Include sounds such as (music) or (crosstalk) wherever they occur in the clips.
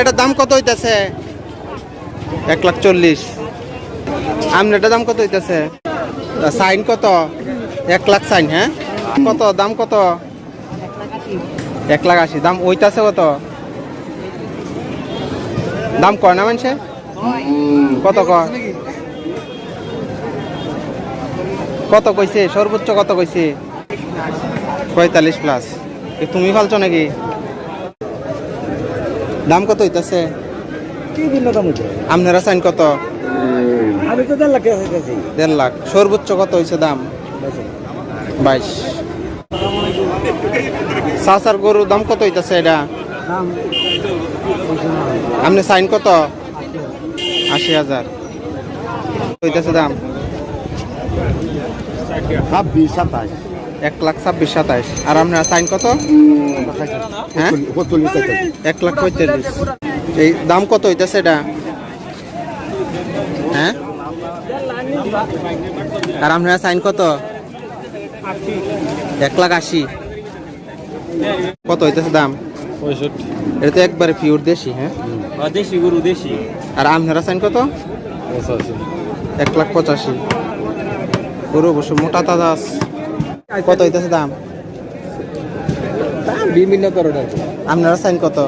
এটার দাম কত হইতাছে? এক লাখ চল্লিশ। আমনেটার দাম কত হইতাছে? সাইন কত? এক লাখ সাইন হ্যাঁ? কত? দাম কত? এক লাখ আশি। দাম ওইতাছে কত? দাম কয় না মানছে? কত কত কইছে? সর্বোচ্চ কত কইছে? পঁয়তাল্লিশ প্লাস। তুমি ফালছো নাকি? দাম কত হইতাছে? কি ভিন্ন দাম হইছে? আপনারা সাইন কত? আমি তো দেড় লাখ চাইতেছি। দেড় লাখ। সর্বোচ্চ কত হয়েছে দাম? বাইশ। সাসার গরুর দাম কত হইতাছে এটা? আপনি সাইন কত? আশি হাজার। হইতাছে দাম? ছাব্বিশ সাতাশ। এক লাখ ছাব্বিশ সাতাইশ। আর আপনার সাইন কত? হ্যাঁ? এক লাখ পঁয়তাল্লিশ। এই দাম কত হইতেছে এটা? হ্যাঁ? আর আপনার সাইন কত? এক লাখ আশি। কত হইতেছে দাম? পঁয়ষট্টি। এটা তো একবারে পিওর দেশি হ্যাঁ? দেশি গরু দেশি। আর আপনারা সাইন কত? পঁচাশি। এক লাখ পঁচাশি। গরু অবশ্য মোটা তাজা আছে। কত হইতেছে দাম? বিভিন্ন ধরনের আপনারা সাইন কত?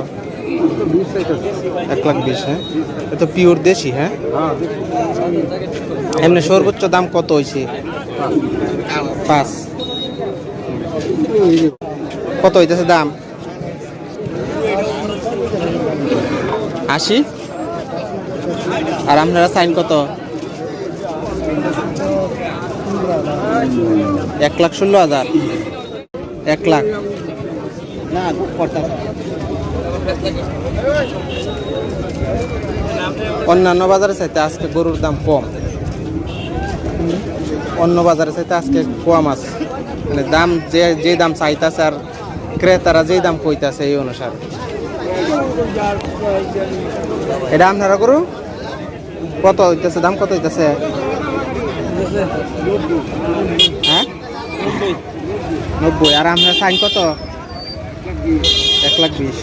এক লাখ বিশ হ্যাঁ? তো পিওর দেশি হ্যাঁ? এমনি সর্বোচ্চ দাম কত হয়েছে পাঁচ। কত হইতেছে দাম? আশি। আর আপনারা সাইন কত? এক লাখ ষোলো হাজার। এক লাখ। না অন্যান্য বাজারে চাইতে আজকে গরুর দাম কম। অন্য বাজারে চাইতে আজকে কম আছে। মানে দাম যে যে দাম চাইতেছে আর ক্রেতারা যেই দাম কইতাছে এই অনুসারে। এটা আপনারা গরু? কত হইতেছে? দাম কত হইতেছে? হ্যাঁ? নব্বই। আর আপনার সাইন কত? এক লাখ বিশ।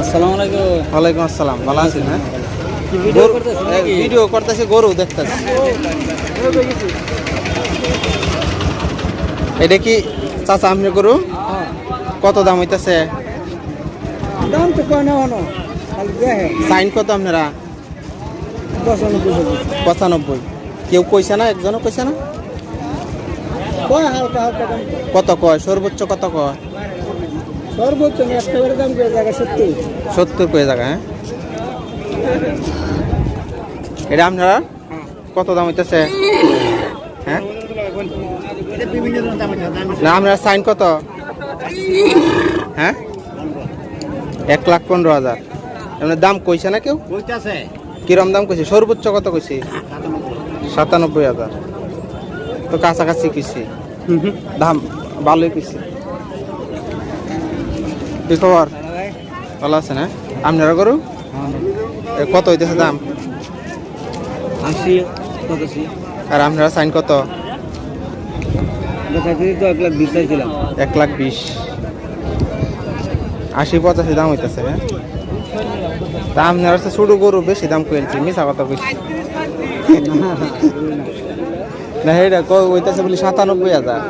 আসসালামু আলাইকুম। ওয়ালাইকুম আসসালাম। ভালো আছেন হ্যাঁ? ভিডিও? ভিডিও করতেছে গরু দেখতেছে। এটা কি চাচা আপনি গরু? কত দাম হইতেছে? দাম তো হনো সাইন কত আপনারা? পঁচানব্বই। পঁচানব্বই। কেউ কইছে না? একজনও কইছে না? কয় হালকা হালকা দাম? কত কয়? সর্বোচ্চ কত কয়? সর্বোচ্চ দাম জায়গা সত্যি সত্তর কয়ে জায়গা হ্যাঁ? এটা আপনারা? কত দাম হইতেছে? হ্যাঁ? না আপনারা সাইন কত? হ্যাঁ? এক লাখ পনেরো হাজার। আপনার দাম কইছে না কেউ? কিরম দাম কইছে? সর্বোচ্চ কত কইছে? সাতানব্বই হাজার। তো কাছাকাছি কইছি দাম ভালোই কইছি কি খবর? ভালো আছে না আপনারা গরু? এ, কত হইতেছে দাম? আর আপনারা সাইন কত? এক লাখ বিশ আশি পঁচাশি দাম হইতেছে হ্যাঁ? তা আপনার হচ্ছে ছোটো গরু বেশি দাম কইলছি মিশা কথা কইছি। না এটা হইতেছে বলি সাতানব্বই হাজার।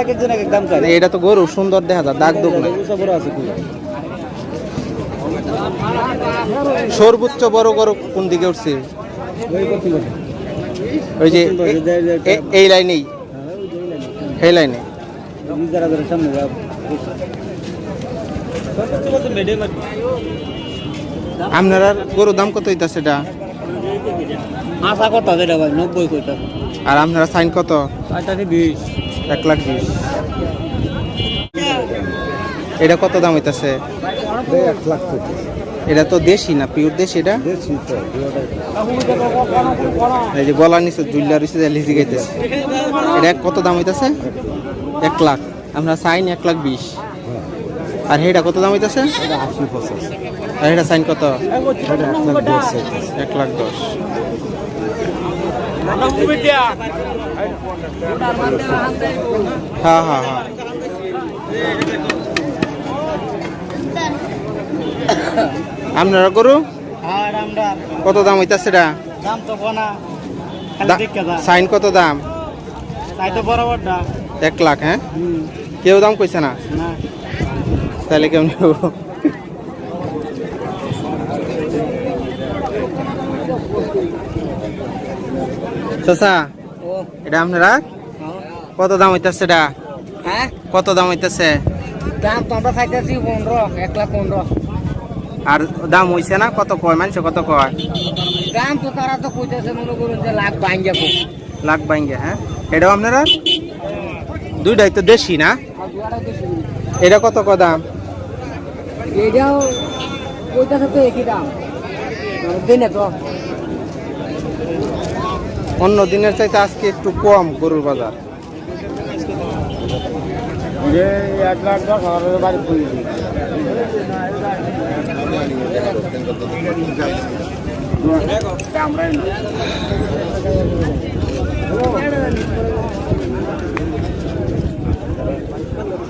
এক একজন এক এক দাম চাই এটা তো গরু সুন্দর দেখা যায় দাগ দুগ নাই। বড় আছে খুব। সর্বোচ্চ বড় গরু কোন দিকে উঠছে? ওই যে এই লাইনেই। সেই লাইনে। যারা যারা আপনার গরুর দাম কত হইতাছে এটা? আশা হবে ভাই? নব্বই কইটা আর আপনারা সাইন কত? বিশ। এক লাখ বিশ। এটা কত দাম হইতাছে? এক লাখ এটা তো দেশি না? পিওর দেশি এটা? এই যে গলার নিচে জুল্লা রয়েছে লিচি গাইতেছে এটা কত দাম হইতাছে? এক লাখ। আমরা সাইন এক লাখ বিশ। আর হেটা কত দাম হইতাছে? আশি পঁচাশি আর হেটা সাইন কত? এক লাখ দশ। হ্যাঁ হ্যাঁ হ্যাঁ। আপনারা গরু? কত দাম হইতাছে এটা? সাইন কত দাম? এক লাখ হ্যাঁ? কেউ দাম কইছে না। তাহলে কেমন নেব চাচা এটা আপনারা? কত দাম হইতাছে এটা? হ্যাঁ? কত দাম হইতাছে? দাম তো আমরা খাইতেছি পনেরো এক লাখ পনেরো। আর দাম হইছে না? কত কয়? মানুষ কত কয়? দাম তো তারা তো কইতেছে মনে করুন যে লাখ বাইন যাব লাখ হ্যাঁ? এটাও আপনারা? দুইটাই তো দেশি না? এটা কত ক দাম? এটাও কইতেছে তো একই দাম। দিনে তো অন্য দিনের চাইতে আজকে একটু কম গরুর বাজার। এক লাখ দশ হাজার বাড়ি তিনজন নাকি এটা কত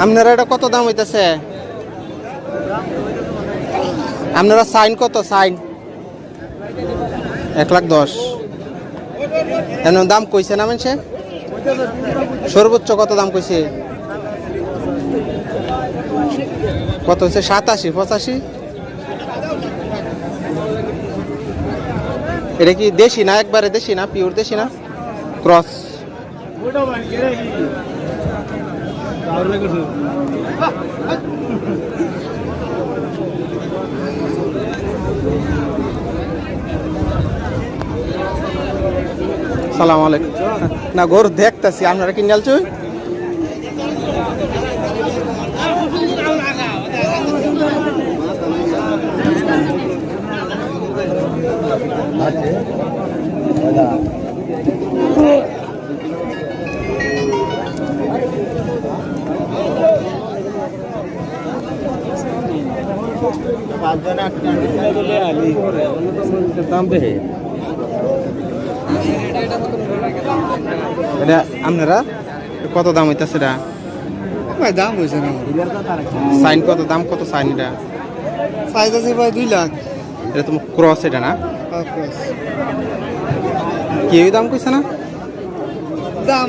আপনারা এটা কত দাম হইতেছে? আপনারা সাইন কত সাইন এক লাখ দশ। এমন দাম কইছে না মানুষে? সর্বোচ্চ কত দাম কইছে? কত হচ্ছে সাতাশি, পঁচাশি? এটা কি দেশি না? একবারে দেশি না? পিওর দেশি না? ক্রস সালাম আলাইকুম। না গরু দেখতেছি আপনারা কিনে আলছু দাম দেখে এটা আপনারা? কত দাম হইতাছে এটা? ভাই দাম হয়েছে না। সাইন কত দাম কত সাইন এটা? সাইজ আছে ভাই দুই লাখ। এটা তোমার ক্রস এটা না? কেউ দাম কইছে না? দাম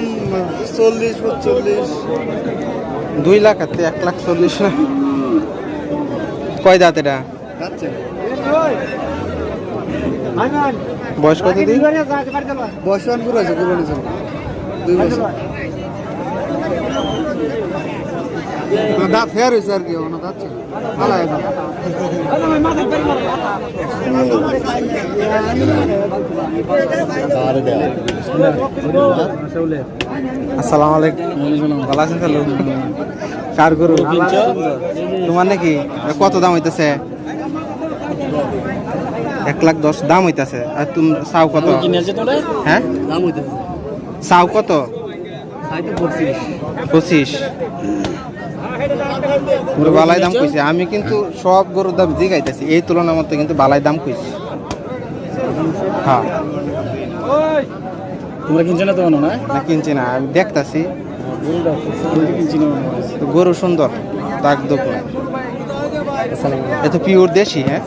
চল্লিশ পঁচল্লিশ দুই লাখ আর এক লাখ চল্লিশ। না কয় দাঁত এটা? বয়স কত দিন? বসবান পুরো আছে কোরবানি চল দুই বছর। দাঁত ফেয়ার হয়েছে আর কি ভালো আসসালামু আলাইকুম। ভালো আছেন তাহলে? কার গরু তোমার নাকি কত দাম হইতেছে? এক লাখ দশ দাম হইতাছে। আর তুমি চাও কত? হ্যাঁ? চাও কত? পঁচিশ। বালাই দাম কইছে। আমি কিন্তু সব গরুর দাম জিগাইতেছি এই তুলনার মধ্যে কিন্তু বালাই দাম কইছি। হ্যাঁ। তোমরা কিনছো না তো না কিনছি না। আমি দেখতাছি। গরু সুন্দর দাগ দোক নাই এত পিওর দেশি হ্যাঁ?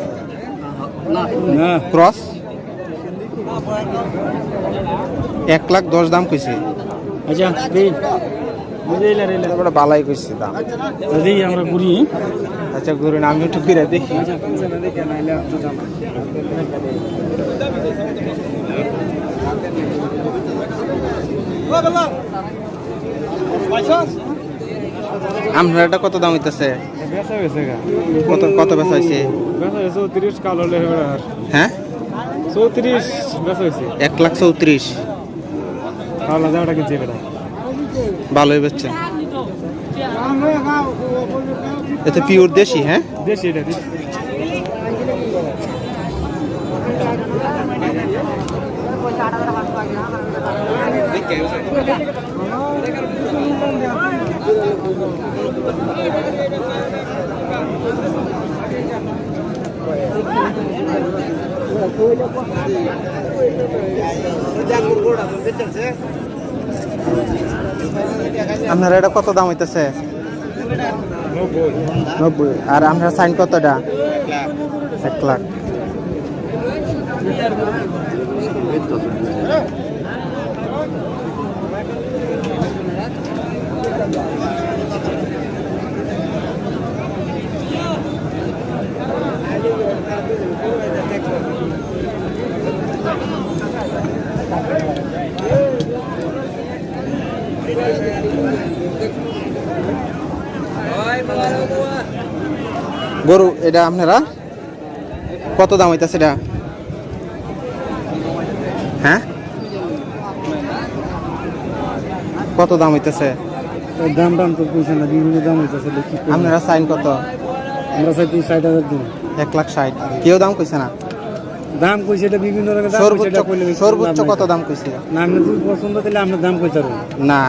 না। ক্রস এক লাখ দশ দাম কইছে। আচ্ছা বালাই কইছে দাম। আমরা ঘুরি আচ্ছা গরু না আমি একটু ফিরে দেখি আমরা এটা কত দাম হইতেছে? কত কত বেচা হয়েছে চৌত্রিশ কালো আর। হ্যাঁ? চৌত্রিশ বেসা হয়েছে এক লাখ চৌত্রিশ। ভালোই বেচছেন এটা পিওর দেশি হ্যাঁ? দেশি এটা দেশি। আপনারা এটা কত দাম হইতেছে? নব্বই। আর আপনার সাইন কতটা? এক লাখ। গরু এটা আপনারা? কত দাম হইতেছে এটা? হ্যাঁ? কত দাম হইতেছে? দাম দাম তো কইছে না বিভিন্ন দাম হইতেছে আপনারা সাইন কত? আমরা চাইছি ষাট হাজার দিন। এক লাখ ষাট। কেউ দাম কইছে না? দাম কইছে এটা বিভিন্ন রকমের সর্বোচ্চ কত দাম কইছে? না আপনি পছন্দ তাহলে আপনার দাম কইতে না।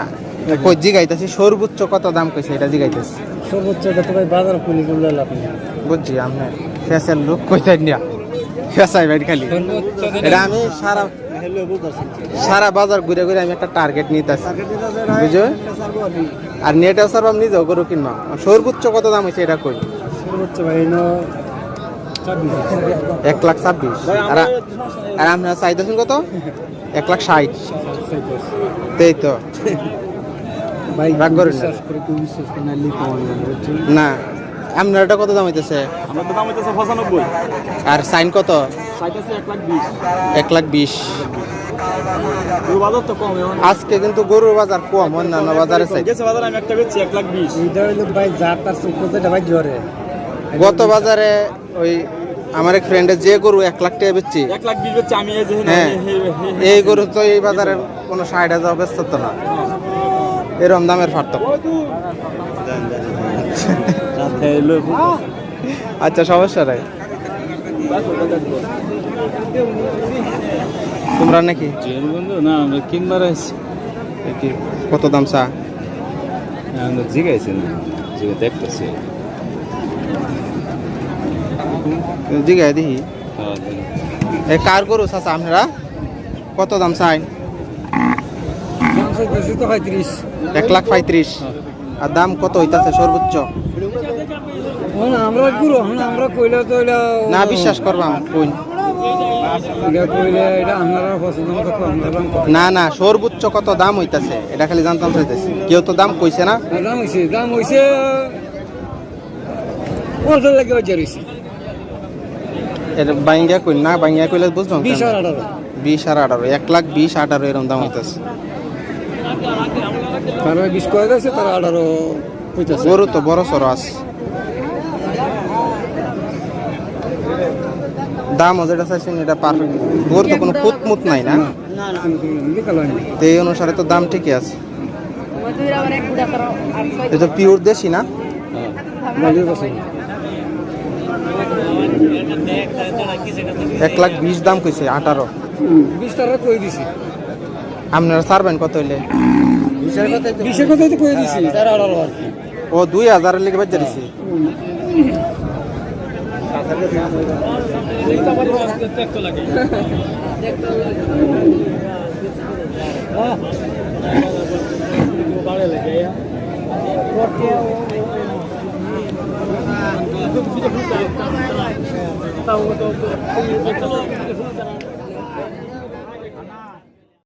কই জিগাইতেছি? সর্বোচ্চ কত দাম কইছে এটা জিগাইতেছি? সর্বোচ্চ এটা তো ভাই বাজার কইলে করলে লাভ নেই। বুঝছি আপনার ফেসের লোক কইতেন না। ফেসাই বাইর খালি। এটা আমি সারা সারা বাজার ঘুরে ঘুরে আমি একটা টার্গেট নিতেছি। বুঝছ? আর নেট আসার আমি নিজেও গরু কিনবা। সর্বোচ্চ কত দাম হয়েছে এটা কই? সর্বোচ্চ ভাই এক লাখ ছাব্বিশ। আর আপনার চাইতেছেন কত? এক লাখ ষাট। তাই তো ভাই রাগ করেন না। বিশ্বাস করে কেউ বিশ্বাস করে না লিখে অনলাইন বুঝছেন? না আপনার এটা কত দাম হইতেছে? আমার তো দাম হইতেছে পঁচানব্বই। আর সাইন কত? এক লাখ বিশ। এক লাখ বিশ। ওই বাজার তো কম এখন। আজকে কিন্তু গরুর বাজার কম অন্যান্য বাজারে চাই। গেছে বাজার আমি একটা বেচছি এক লাখ বিশ। এটা হইল ভাই যার তার চোখ এটা ভাই জ্বরে। গত বাজারে ওই আমার এক ফ্রেন্ডের যে গরু এক লাখ টাকা বেচছি। এক লাখ বিশ বেচছি আমি এই যে হ্যাঁ এই গরু তো এই বাজারের কোনো ষাট হাজার ব্যস্ত না। এরম দামের পার্থক্য। আচ্ছা সমস্যা নাই। তোমরা নাকি? না আমরা কিনবার আছি কত দাম চা? জিগাইছি না জিগে দেখতেছি। জিগাই দেখি। কার গরু চাচা আপনারা? কত দাম চাই? এক লাখ পঁয়ত্রিশ। আর দাম কত হইতাছে সর্বোচ্চ? আমরা গুরু আমরা কইলে তো না বিশ্বাস করবাম কইলে। না না সর্বোচ্চ কত দাম হইতাছে? এটা খালি জানতাম চাইতেছি। কেউ তো দাম কইছে না? দাম হইছে দাম হইছে পঞ্চাশ লাগে বাজার হইছে। এটা বাইঙ্গা কইন না বাইঙ্গা কইলে বুঝলাম বিশ আর আঠারো। বিশ আর আঠারো এক লাখ বিশ আঠারো এরকম দাম হইতাছে। তারা বিশ করে দিয়েছে তারা আঠারো পঁচাশি গরু তো বড় সড়ো আছে দাম যেটা চাইছেন এটা পারফেক্ট গরু তো কোনো ফুট মুত নাই না? তো এই অনুসারে তো দাম ঠিকই আছে। এটা পিওর দেশি না? এক লাখ বিশ দাম কইছে আঠারো। বিশ টাকা কই দিছি? আপনারা ছাড়বেন কত হইলে? বিশের কথাই তো কই দিছি তারা আঠারো আর কি। ও দুই হাজারের লিখে বাজ্যা দিছি। (laughs) তাও তো